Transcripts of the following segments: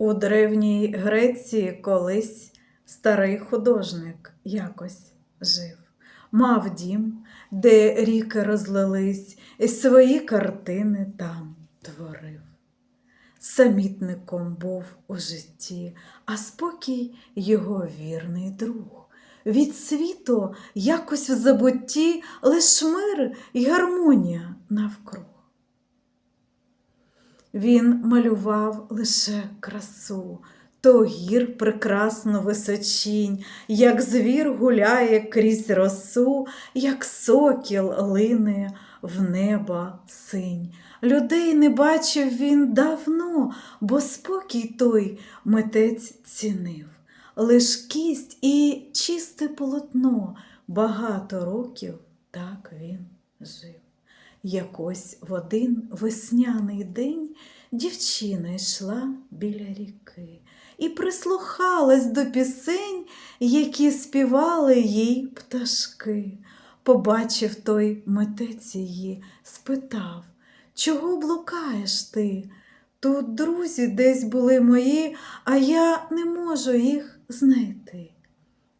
У древній Греції колись старий художник якось жив. Мав дім, де ріки розлились, і свої картини там творив. Самітником був у житті, а спокій його вірний друг. Від світу якось в забутті лиш мир і гармонія навкруг. Він малював лише красу, то гір прекрасну височінь, як звір гуляє крізь росу, як сокіл лине в неба синь. Людей не бачив він давно, бо спокій той митець цінив. Лиш кість і чисте полотно багато років так він жив. Якось в один весняний день дівчина йшла біля ріки і прислухалась до пісень, які співали їй пташки. Побачив той митець її, спитав, чого блукаєш ти? Тут друзі десь були мої, а я не можу їх знайти.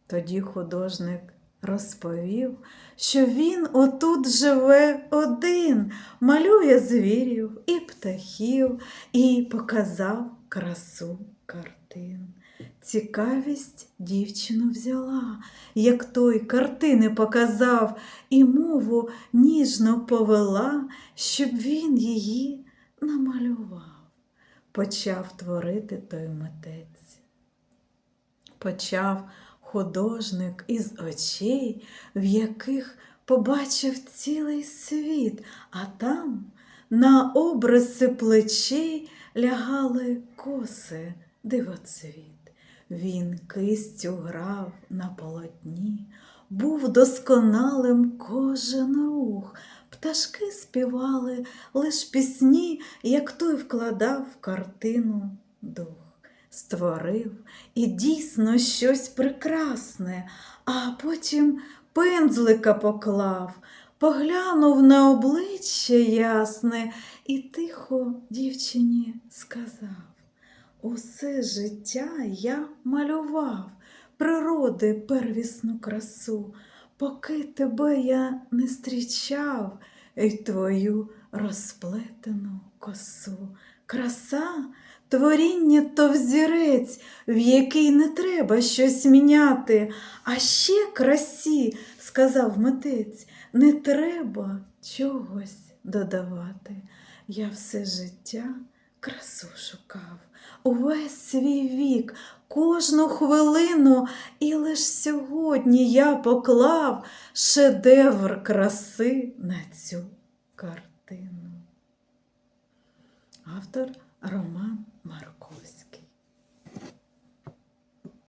Тоді художник розповів, що він отут живе один, малює звірів і птахів, і показав красу картин. Цікавість дівчину взяла, як той картини показав, і мову ніжно повела, щоб він її намалював. Почав творити той митець. Почав художник із очей, в яких побачив цілий світ, а там на обриси плечей лягали коси дивоцвіт. Він кистю грав на полотні, був досконалим кожен рух. Пташки співали лиш пісні, як той вкладав в картину дух створив. І дійсно щось прекрасне, а потім пензлика поклав, поглянув на обличчя ясне і тихо дівчині сказав: Усе життя я малював, природи первісну красу, поки тебе я не зустрічав, і твою розплетену косу. Краса Творіння то взірець, в який не треба щось міняти, а ще красі, сказав митець, не треба чогось додавати. Я все життя красу шукав, увесь свій вік, кожну хвилину, і лиш сьогодні я поклав шедевр краси на цю картину. Автор Роман Мару.